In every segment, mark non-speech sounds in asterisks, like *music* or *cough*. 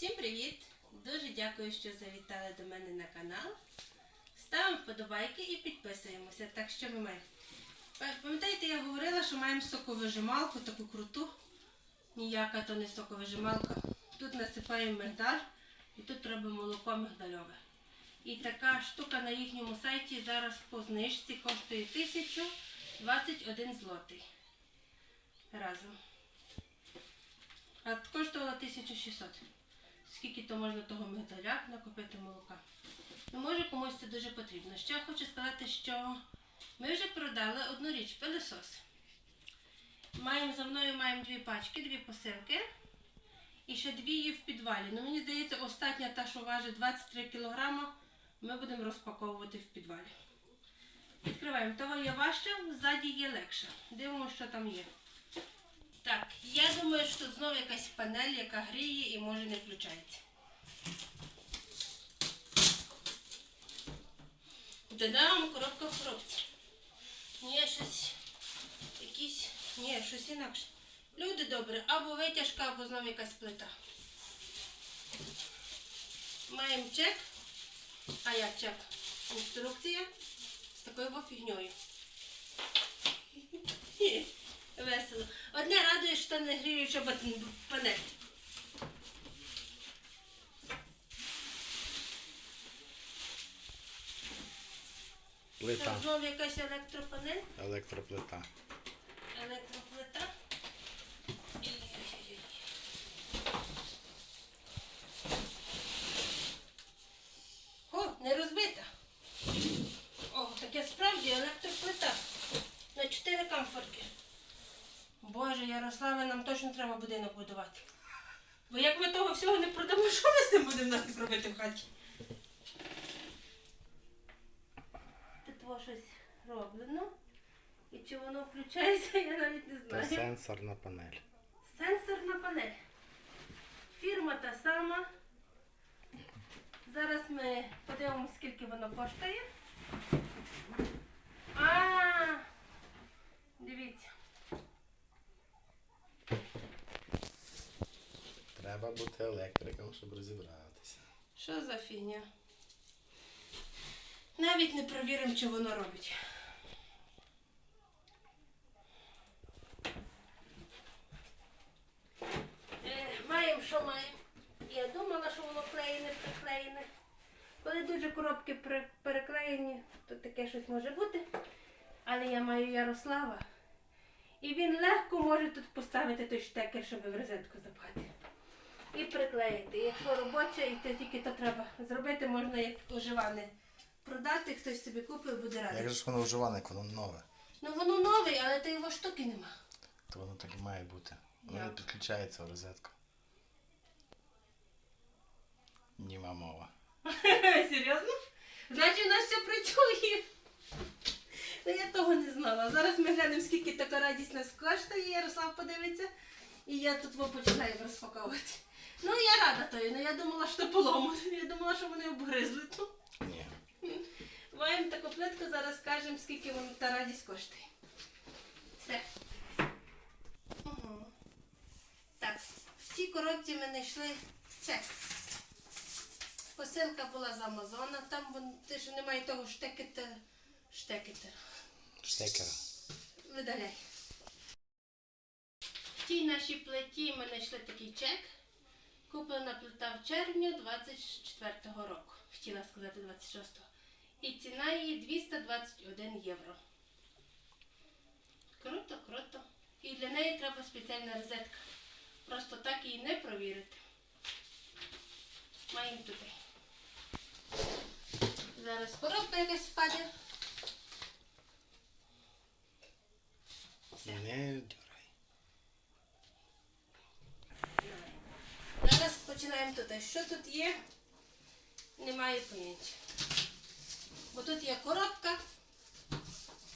Всім привіт! Дуже дякую, що завітали до мене на канал. Ставимо вподобайки і підписуємося. Так що ми маємо. Пам'ятаєте, я говорила, що маємо соковижималку, таку круту. Ніяка то не соковижималка. Тут насипаємо мигдаль і тут робимо молоко мигдальове. І така штука на їхньому сайті зараз по знижці коштує 1021 злотий. Разом. А коштувала 1600. Скільки то можна того мигдаля накопити молока. Ну, може комусь це дуже потрібно. Ще хочу сказати, що ми вже продали одну річ пилосос. Маємо за мною маємо дві пачки, дві посилки. І ще дві є в підвалі. Ну мені здається, остання та, що важить 23 кг, ми будемо розпаковувати в підвалі. Відкриваємо. Того є важче, ззаді є легше. Дивимося, що там є. Так, я думаю, що тут знову якась панель, яка гріє і може не включається. Додам коробка в коробці. Ні, щось якісь. Ні, щось інакше. Люди добрі, або витяжка, або знову якась плита. Маємо чек. А як чек? Інструкція з такою фігньою. *laughs* Весело. Одне радує, що не гріюча панель. Плита, Там знову якась електропанель, електроплита. електроплита. Ой-ой-ой. О, не розбита. О, таке справді електроплита. На 4 камфорки. Боже, Ярославе, нам точно треба будинок будувати. Бо як ми того всього не продамо, що ми з тим будемо нафіг робити в хаті? Тут во щось роблено. І чи воно включається, я навіть не знаю. сенсорна панель. Сенсорна панель. Фірма та сама. Зараз ми подивимося, скільки воно коштує. А, дивіться. Треба бути електриком, щоб розібратися. Що за фігня? Навіть не провіримо, чи воно робить. Е, маємо, що маємо. Я думала, що воно клеєне, приклеєне. Коли дуже коробки при- переклеєні, то таке щось може бути. Але я маю Ярослава. І він легко може тут поставити той штекер, щоб в розетку запхати. І приклеїти. Якщо робоче, і то тільки то треба зробити, можна як оживане. Продати, хтось собі купив, буде радий. Як же ж воно вживане, як воно нове? Ну воно новий, але то його штуки нема. То воно так і має бути. Воно не Як? підключається в розетку. Німа мова. *laughs* Серйозно? Значить, у нас все працює. Ну я того не знала. Зараз ми глянемо, скільки така радість нас коштує. Ярослав подивиться. І я тут во починаю розпаковувати. Ну я рада тою, ну я думала, що полому. Я думала, що вони обгризли. Ну, Ні. Маємо таку плитку, зараз скажемо, скільки вона та радість коштує. Все. Угу. Так, в цій коробці ми знайшли чек. Посилка була з Амазона, там вон, те, що немає того штекета. Штекета. Штекера. Видаляй. В тій нашій плиті ми знайшли такий чек. Куплена плита в червні 24-го року. Хотіла сказати 26-го. І ціна її 221 євро. Круто, круто. І для неї треба спеціальна розетка. Просто так її не провірити. Маємо туди. Зараз коробка якась впаде. Все. Не дюрай. Зараз починаємо тут. Що тут є? Немає поняття. Бо тут є коробка,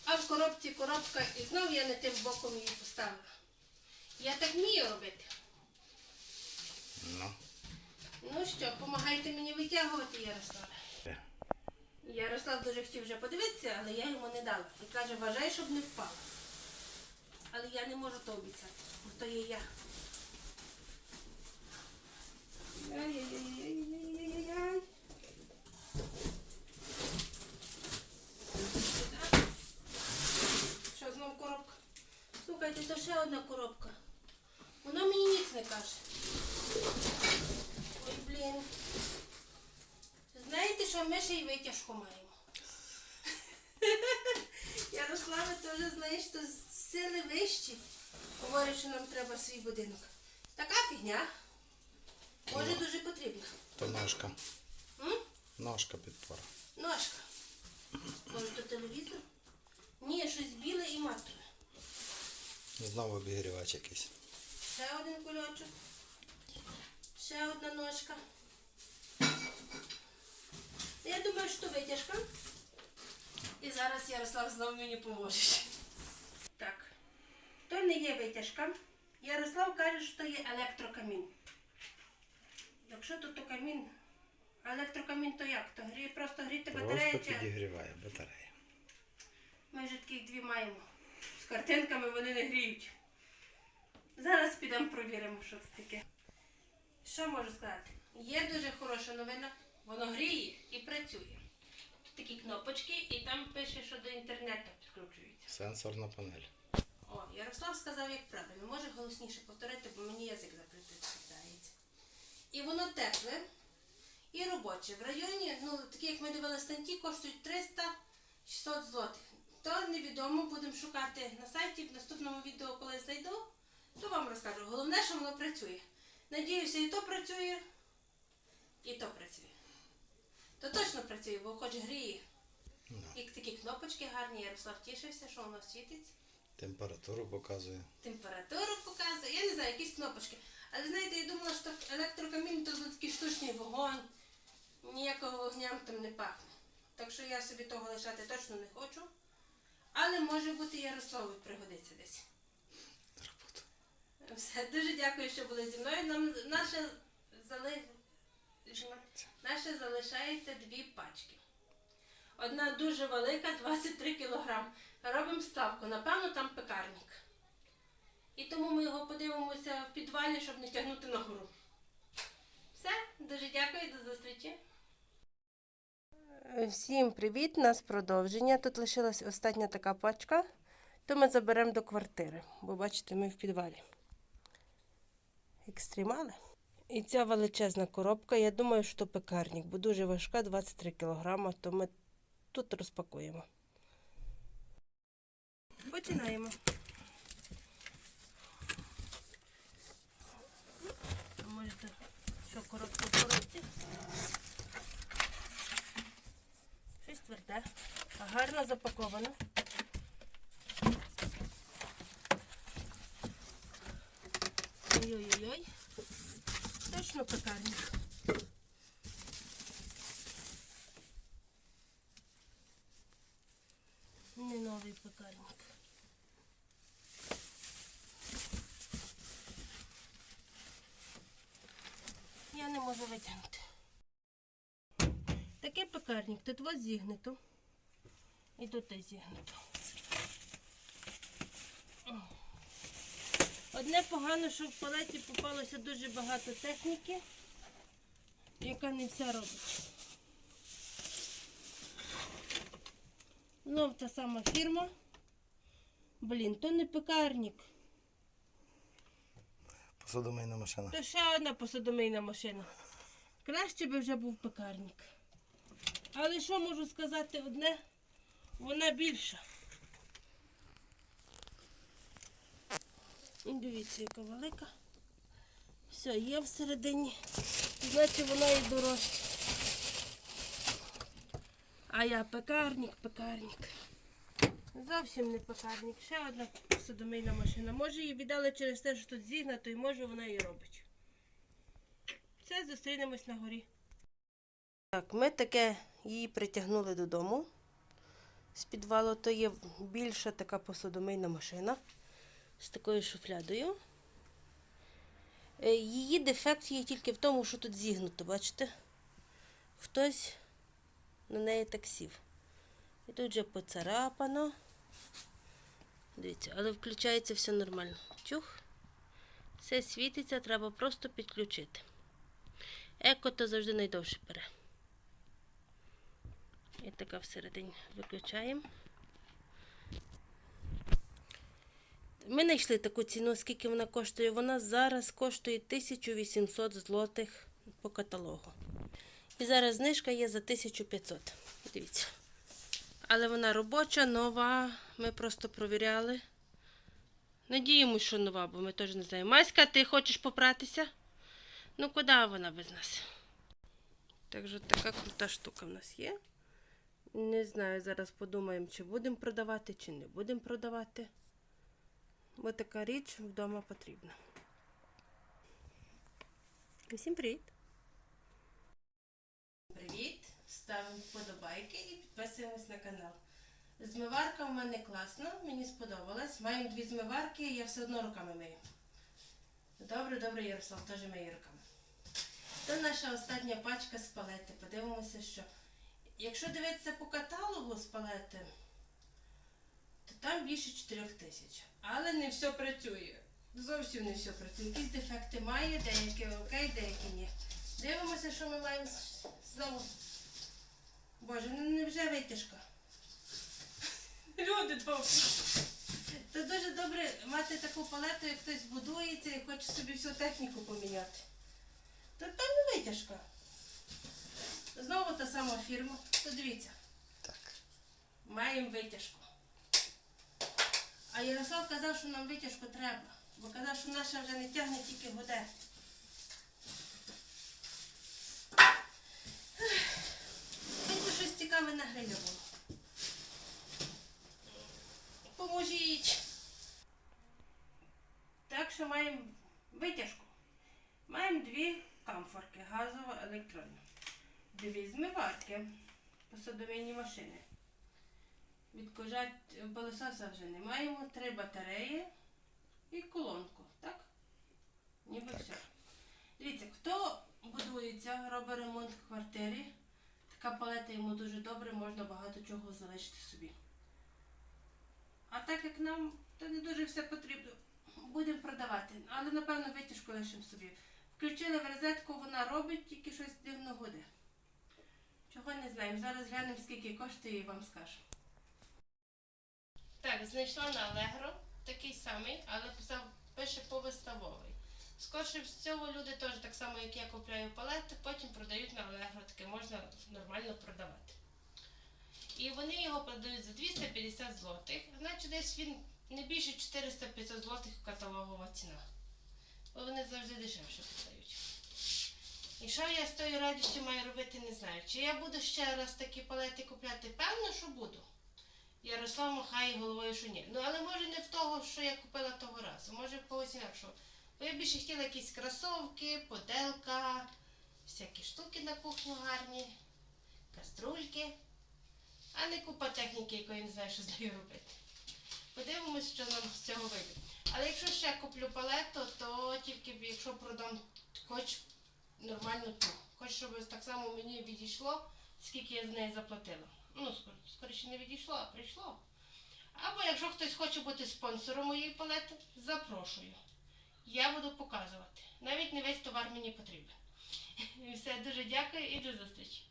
а в коробці коробка і знову я не тим боком її поставила. Я так вмію робити. Ну. Ну що, допомагайте мені витягувати, Ярославе. Е. Ярослав дуже хотів вже подивитися, але я йому не дала. І каже, вважай, щоб не впала. Але я не можу то обіцяти, бо то є я. Ай-яй-яй-яй-яй-яй-яй. Що, знов коробка? Слухайте, це ще одна коробка. Вона мені ніц не каже. Ой, блін. Знаєте, що ми ще й витяжку маємо? *laughs* Ярослава теж знає, що сили вищі. Говорить, що нам треба свій будинок. Така фігня. Може дуже потрібна. То ножка. М? Ножка підпора. Ножка. Може то телевізор? Ні, щось біле і матове. Знову обігрівач якийсь. Ще один кульочок. Ще одна ножка. Я думаю, що витяжка. І зараз Ярослав знову мені поможе. Так. То не є витяжка. Ярослав каже, що є електрокамін. Якщо то, то камін. Електрокамін то як? То гріє, просто гріти батарея Просто чи. підігріває батарея. Ми вже таких дві маємо. З картинками вони не гріють. Зараз підемо провіримо, що це таке. Що можу сказати? Є дуже хороша новина, воно гріє і працює. Тут такі кнопочки, і там пише, що до інтернету підключується. Сенсорна панель. О, Ярослав сказав, як правильно. Може голосніше повторити, бо мені язик заплітається. І воно тепле і робоче. В районі, ну такі, як ми дивилися станті, коштують 300-600 злотих. То невідомо, будемо шукати на сайті. В наступному відео, коли знайду, то вам розкажу. Головне, що воно працює. Надіюся, і то працює, і то працює. То точно працює, бо хоч гріє. І такі кнопочки гарні, Ярослав тішився, що воно світить Температуру показує. температуру показує. Я не знаю, якісь кнопочки. Але знаєте, я думала, що електрокамін то такий штучний вогонь. Ніякого вогням там не пахне. Так що я собі того лишати точно не хочу. Але може бути Ярославу пригодиться десь. Все, дуже дякую, що були зі мною. Нам наше, зали... наше залишається дві пачки. Одна дуже велика, 23 кг. Робимо ставку. Напевно, там пекарник. І тому ми його подивимося в підвалі, щоб не тягнути нагору. Все, дуже дякую, до зустрічі. Всім привіт, нас продовження. Тут лишилась остання така пачка, то ми заберемо до квартири, бо бачите, ми в підвалі. Екстремали. І ця величезна коробка, я думаю, що пекарник, бо дуже важка, 23 кг, то ми тут розпакуємо. Починаємо. А Можете, що коротко в коробці? Щось тверде, а гарно запаковано. Ой-ой-ой. Точно пекарник. Не новий пекарник. Я не можу витягнути. Такий пекарник, тут ось зігнуто. І тут зігнуто. Одне погано, що в палеті попалося дуже багато техніки, яка не вся робить. Знов та сама фірма. Блін, то не пекарник, Посудомийна машина. то ще одна посудомийна машина. Краще би вже був пекарник. Але що можу сказати одне? Вона більша. Дивіться, яка велика. Все, є всередині. Значить вона і дорожча. А я пекарник, пекарник. Зовсім не пекарник. Ще одна посудомийна машина. Може її віддали через те, що тут зігнато, і може вона і робить. Все, зустрінемось на горі. Так, ми таке її притягнули додому. З підвалу то є більша така посудомийна машина з такою шуфлядою. Е, Її дефект є тільки в тому, що тут зігнуто, бачите? Хтось на неї так сів. І тут вже поцарапано. Дивіться, але включається все нормально. Чух. Все світиться, треба просто підключити. Еко то завжди найдовше бере. І така всередині виключаємо. Ми знайшли таку ціну, скільки вона коштує. Вона зараз коштує 1800 злотих по каталогу. І зараз знижка є за 1500. Дивіться. Але вона робоча, нова. Ми просто провіряли. Надіємось, що нова, бо ми теж не знаємо. Маська, ти хочеш попратися? Ну, куди вона без нас? Так що така крута штука в нас є. Не знаю, зараз подумаємо, чи будемо продавати, чи не будемо продавати. Бо така річ вдома потрібна. Всім привіт! Привіт! Ставимо вподобайки і підписуємось на канал. Змиварка в мене класна, мені сподобалась. Маємо дві змиварки, я все одно руками мию. Добре, добре, Ярослав, теж миє руками. Це наша остання пачка з палети. Подивимося, що. Якщо дивитися по каталогу з палети, то там більше 4 тисяч. Але не все працює. Зовсім не все працює. Якісь дефекти має, деякі окей, деякі ні. Дивимося, що ми маємо знову. Боже, ну невже витяжка? *laughs* Люди добрі. Це дуже добре мати таку палету, як хтось будується і хоче собі всю техніку поміняти. Та там не витяжка. Знову та сама фірма. То дивіться, Так. маємо витяжку. А Ярослав казав, що нам витяжку треба, бо казав, що наша вже не тягне тільки гуде. Хоч щось цікаве на грилі було. Поможіть. Так що маємо витяжку. Маємо дві камфорки, газова, електронна. Дві змиварки, посудомийні машини. Відкожать пилососа вже не маємо, три батареї і колонку, так? Ніби Так. все. Дивіться, хто будується, робить ремонт в квартирі, така палета йому дуже добре, можна багато чого залишити собі. А так як нам то не дуже все потрібно, будемо продавати. Але напевно витяжку лишимо собі. Включили в розетку, вона робить, тільки щось дивно гуде. Чого не знаємо. Зараз глянемо, скільки коштує і вам скажу. Так, знайшла на Allegro такий самий, але писав, пише повиставовий. Скорше всього люди теж так само, як я купляю палети, потім продають на Allegro, таке можна нормально продавати. І вони його продають за 250 злотих, значить десь він не більше 400-500 злотих каталогова ціна. Бо вони завжди дешевше продають. І що я з тою радістю маю робити, не знаю. Чи я буду ще раз такі палети купляти? Певно, що буду. Ярослав махає головою, що ні. Ну але може не в того, що я купила того разу, може в когось інакшого. Бо я більше хотіла якісь кросовки, поделка, всякі штуки на кухню гарні, каструльки, а не купа техніки, якої не знаю, що з нею робити. Подивимось, що нам з цього вийде. Але якщо ще куплю палету, то тільки якщо продам хоч нормальну ту. Хоч щоб так само мені відійшло, скільки я з неї заплатила. Ну, скоріше не відійшло, а прийшло. Або якщо хтось хоче бути спонсором моєї палети, запрошую. Я буду показувати. Навіть не весь товар мені потрібен. *laughs* Все, дуже дякую і до зустрічі.